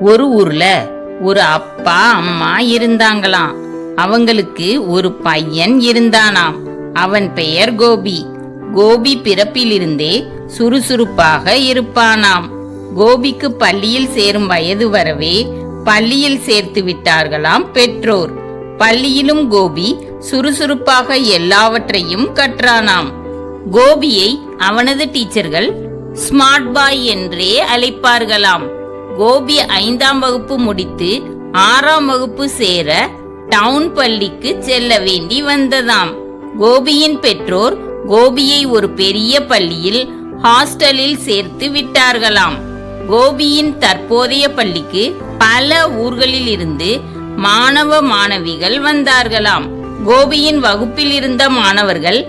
ஒரு ஊர்ல ஒரு அப்பா அம்மா இருந்தாங்களாம். அவங்களுக்கு ஒரு பையன் இருந்தானாம். அவன் பெயர் கோபி. கோபி பிறப்பிலிருந்தே சுறுசுறுப்பாக இருப்பானாம். கோபிக்கு பள்ளியில் சேரும் வயது வரவே பள்ளியில் சேர்த்து விட்டார்களாம் பெற்றோர். பள்ளியிலும் கோபி சுறுசுறுப்பாக எல்லாவற்றையும் கற்றானாம். கோபியை அவனது டீச்சர்கள் ஸ்மார்ட் பாய் என்றே அழைப்பார்களாம். கோபி ஐந்தாம் வகுப்பு முடித்து ஆறாம் வகுப்பு சேர டவுன் பள்ளிக்கு செல்ல வேண்டி வந்ததாம். கோபியின் பெற்றோர் கோபியை ஒரு பெரிய பள்ளியில் ஹாஸ்டலில் சேர்த்து விட்டார்களாம். கோபியின் தற்போதைய பள்ளிக்கு பல ஊர்களில் இருந்து மாணவ மாணவிகள் வந்தார்களாம். கோபியின் வகுப்பில் இருந்த மாணவர்கள்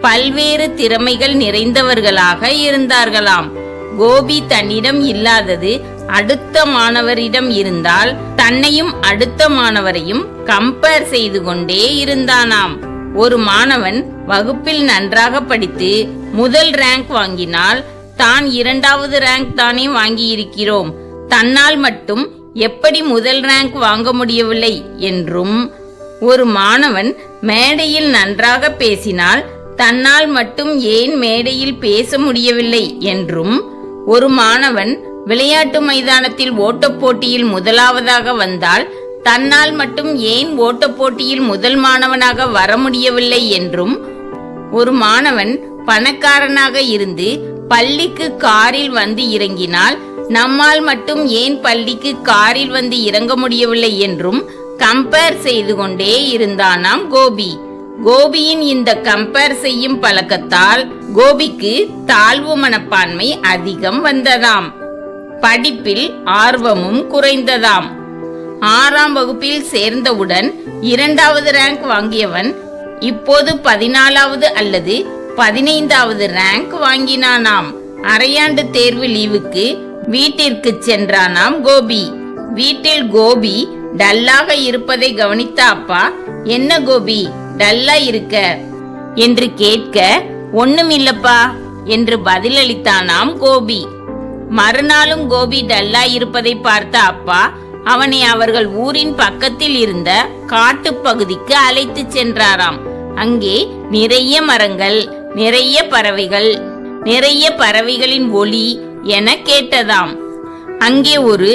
பல்வேறு திறமைகள் நிறைந்தவர்களாக இருந்தார்களாம். கோபி தன்னிடம் இல்லாதது அடுத்த மாணவரிடம் இருந்தால் தன்னையும் அடுத்த மாணவரையும் கம்பேர் செய்து கொண்டே இருந்தானாம். ஒரு மாணவன் வகுப்பில் நன்றாக படித்து முதல் ரேங்க் வாங்கினால் தான் இரண்டாவது ரேங்க் தானே வாங்கியிருக்கிறோம். தன்னால் மட்டும் எப்படி முதல் ரேங்க் வாங்க முடியவில்லை என்றும் ஒரு மாணவன் மேடையில் நன்றாக பேசினால் தன்னால் மட்டும் ஏன் மேடையில் பேச முடியவில்லை என்றும் ஒரு மாணவன் விளையாட்டு மைதானத்தில் ஓட்டப் போட்டியில் முதலாவதாக வந்தால் தன்னால் மட்டும் ஏன் ஓட்டப் போட்டியில் முதல் மாணவனாக வர முடியவில்லை என்றும் ஒரு மாணவன் பணக்காரனாக இருந்து பள்ளிக்கு காரில் வந்து இறங்கினால் நம்மால் மட்டும் ஏன் பள்ளிக்கு காரில் வந்து இறங்க முடியவில்லை என்றும் கம்பேர் செய்து கொண்டே இருந்தானாம் கோபி. கோபியின் இந்த கம்பேர் செய்யும் பழக்கத்தால் கோபிக்கு தாழ்வு மனப்பான்மை அதிகம் வந்ததாம். படிப்பில் ஆர்வமும் குறைந்ததாம். ஆறாம் வகுப்பில் சேர்ந்தவுடன் இரண்டாவது ரேங்க் வாங்கியவன் இப்போது பதினாலாவது அல்லது பதினைந்தாவது ரேங்க் வாங்கினானாம். அரையாண்டு தேர்வு லீவுக்கு வீட்டிற்கு சென்றானாம் கோபி. வீட்டில் கோபி டல்லாக இருப்பதை கவனித்த அப்பா என்ன கோபி டல்லா இருக்க என்று கேட்க ஒண்ணுமில்லப்பா என்று பதிலளித்தானாம் கோபி. மறுநாளும் கோபி டல்லா இருப்பதை பார்த்த அப்பா அவனை அவர்கள் ஊரின் பக்கத்தில் இருந்த காட்டு பகுதிக்கு அழைத்து சென்றாராம். அங்கே நிறைய மரங்கள் நிறைய பறவைகள் நிறைய பறவைகளின் ஒளி என கேட்டதாம். அங்கே ஒரு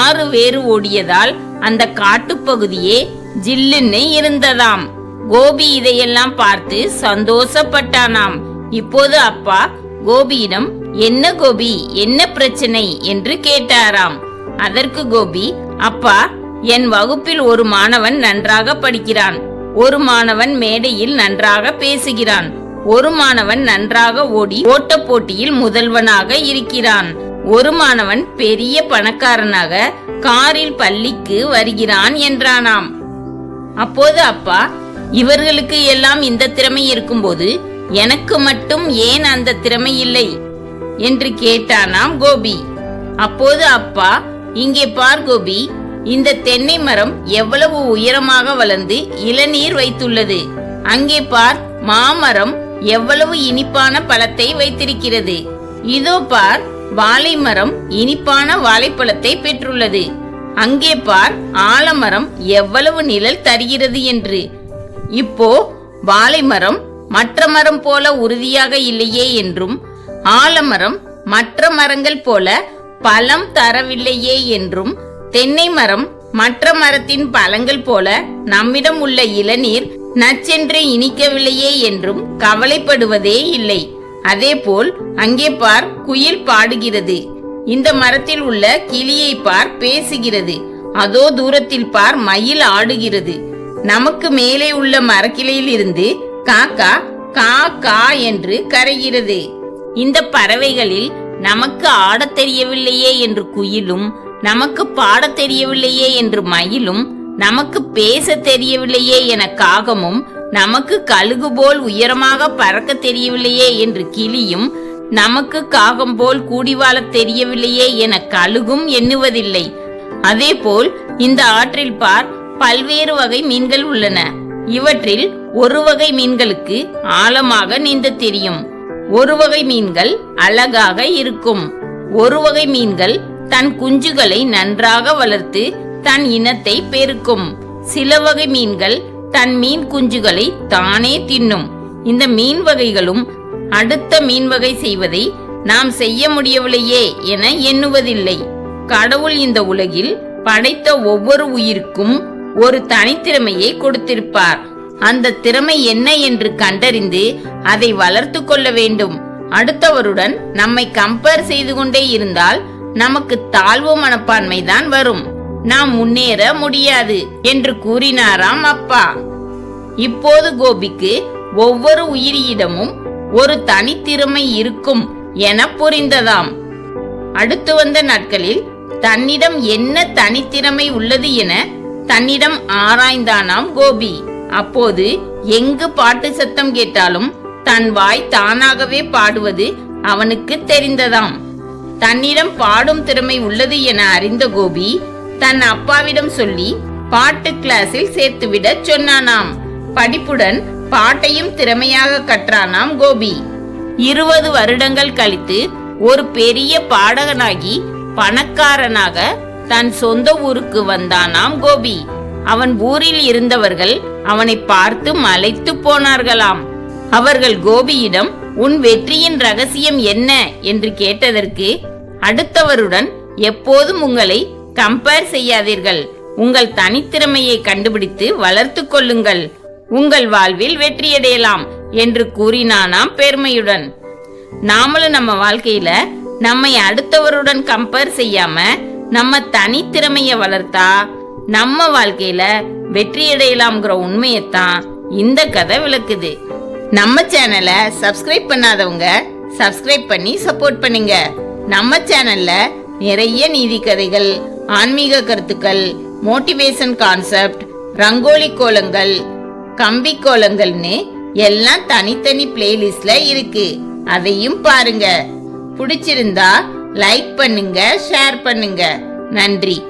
ஆறு வேறு ஓடியதால் அந்த காட்டுப்பகுதியே ஜில்லுன்னு இருந்ததாம். கோபி இதையெல்லாம் பார்த்து சந்தோஷப்பட்டானாம். இப்போது அப்பா கோபியிடம் என்ன கோபி? என்ன பிரச்சனை? என்று கேட்டாராம். அதற்கு கோபி அப்பா என் வகுப்பில் ஒரு மாணவன் நன்றாக படிக்கிறான். ஒரு மாணவன் மேடையில் நன்றாக பேசுகிறான். ஒரு மாணவன் நன்றாக ஓடி ஓட்டப் போட்டியில் முதல்வனாக இருக்கிறான். ஒரு மாணவன் பெரிய பணக்காரனாக காரில் பள்ளிக்கு வருகிறான் என்றானாம். அப்போது அப்பா இவர்களுக்கு எல்லாம் இந்த திறமை இருக்கும்போது எனக்கு மட்டும் ஏன் அந்த திறமை இல்லை? என்று கேட்டானாம் கோபி. அப்போது அப்பா இங்கே பார் கோபி இந்த தென்னை மரம் எவ்வளவு உயரமாக வளர்ந்து இளநீர் வைத்துள்ளது. அங்கே பார் மாமரம் எவ்வளவு இனிப்பான பழத்தை வைத்திருக்கிறது. இதோ பார் வாழை மரம் இனிப்பான வாழைப்பழத்தை பெற்றுள்ளது. அங்கே பார் ஆலமரம் எவ்வளவு நிழல் தருகிறது என்று. இப்போ வாழை மரம் மற்ற மரம் போல உறுதியாக இல்லையே என்றும் ஆலமரம் மற்ற மரங்கள் போல பழம் தரவில்லையே என்றும் தென்னை மரம் மற்ற மரத்தின் பழங்கள் போல நம்மிடம் உள்ள இளநீர் நச்சென்று இனிக்கவில்லையே என்றும் கவலைப்படுவதே இல்லை. அதேபோல் அங்கே பார் குயில் பாடுகிறது. இந்த மரத்தில் உள்ள கிளியை பார் பேசுகிறது. அதோ தூரத்தில் பார் மயில் ஆடுகிறது. நமக்கு மேலே உள்ள மரக்கிளையில் இருந்து காக்கா கா கா என்று கரைகிறது. இந்த பறவைகளில் நமக்கு ஆடத் தெரியவில்லையே என்று குயிலும் நமக்கு பாடத் தெரியவில்லையே என்று மயிலும் நமக்கு பேச தெரியவில்லையே என காகமும் நமக்கு கழுகு போல் உயரமாக பறக்க தெரியவில்லையே என்று கிளியும் நமக்கு காகம் போல் கூடி வாழத் தெரியவில்லையே என கழுகும் எண்ணுவதில்லை. அதேபோல் இந்த ஆற்றில் பார் பல்வேறு வகை மீன்கள் உள்ளன. இவற்றில் ஒரு வகை மீன்களுக்கு ஆழமாக நீந்த தெரியும். ஒரு வகை மீன்கள் அழகாக இருக்கும். ஒரு வகை மீன்கள் தன் குஞ்சுகளை நன்றாக வளர்த்து தன் இனத்தை பெருக்கும். சில வகை மீன்கள் தன் மீன் குஞ்சுகளை தானே தின்னும். இந்த மீன் வகைகளும் அடுத்த மீன் வகை செய்வதை நாம் செய்ய முடியவில்லையே என எண்ணுவதில்லை. கடவுள் இந்த உலகில் படைத்த ஒவ்வொரு உயிருக்கும் ஒரு தனித்திறமையை கொடுத்திருப்பார். அந்த திறமை என்ன என்று கண்டறிந்து அதை வளர்த்து கொள்ள வேண்டும். அடுத்தவருடன் நம்மை கம்பேர் செய்து கொண்டே இருந்தால் நமக்கு தாழ்வு மனப்பான்மை தான் வரும். நாம் முன்னேற முடியாது என்று கூறினாராம் அப்பா. இப்போது கோபிக்கு ஒவ்வொரு உயிரியிடமும் ஒரு தனித்திறமை இருக்கும் என புரிந்ததாம். அடுத்து வந்த நாட்களில் தன்னிடம் என்ன தனித்திறமை உள்ளது என தன்னிடம் ஆராய்ந்தானாம் கோபி. அப்போது எங்கு பாட்டு சத்தம் கேட்டாலும் தன் வாய் தானாகவே பாடுவது அவனுக்கு தெரிந்ததாம். தன்னிடம் பாடும் திறமை உள்ளது என அறிந்த கோபி தன் அப்பாவிடம் சொல்லி பாட்டு கிளாஸில் சேர்த்துவிடச் சொன்னானாம். படிப்புடன் பாட்டையும் திறமையாக கற்றானாம் கோபி. இருபது வருடங்கள் கழித்து ஒரு பெரிய பாடகனாகி பணக்காரனாக தன் சொந்த ஊருக்கு வந்தானாம் கோபி. அவன் ஊரில் இருந்தவர்கள் அவனை பார்த்து மலைத்து போனார்களாம். அவர்கள் கோபியிடம் உன் வெற்றியின் ரகசியம் என்ன? என்று கேட்டதற்கு அடுத்தவருடன் எப்போதும் உங்களை கம்பேர் செய்யாதீர்கள். உங்கள் தனித்திறமையை கண்டுபிடித்து வளர்த்து கொள்ளுங்கள். உங்கள் வாழ்வில் வெற்றியடையலாம் என்று கூறினானாம் பெருமையுடன். நாமளும் நம்ம வாழ்க்கையில நம்மை அடுத்தவருடன் கம்பேர் செய்யாம நம்ம தனித்திறமைய வளர்த்தா நம்ம வாழ்க்கையில வெற்றியடையலாம்ங்கிற உண்மையைத்தான் இந்த கதை விளக்குது. நம்ம சேனலை சப்ஸ்கிரைப் பண்ணாதவங்க சப்ஸ்கிரைப் பண்ணி சப்போர்ட் பண்ணுங்க. நம்ம சேனல்ல நிறைய நீதி கதைகள் ஆன்மீக கருத்துக்கள் மோட்டிவேஷன் கான்செப்ட் ரங்கோலி கோலங்கள் கம்பி கோலங்கள்னு எல்லாம் தனித்தனி பிளேலிஸ்ட்ல இருக்கு. அதையும் பாருங்க. பிடிச்சிருந்தா லைக் பண்ணுங்க ஷேர் பண்ணுங்க. நன்றி.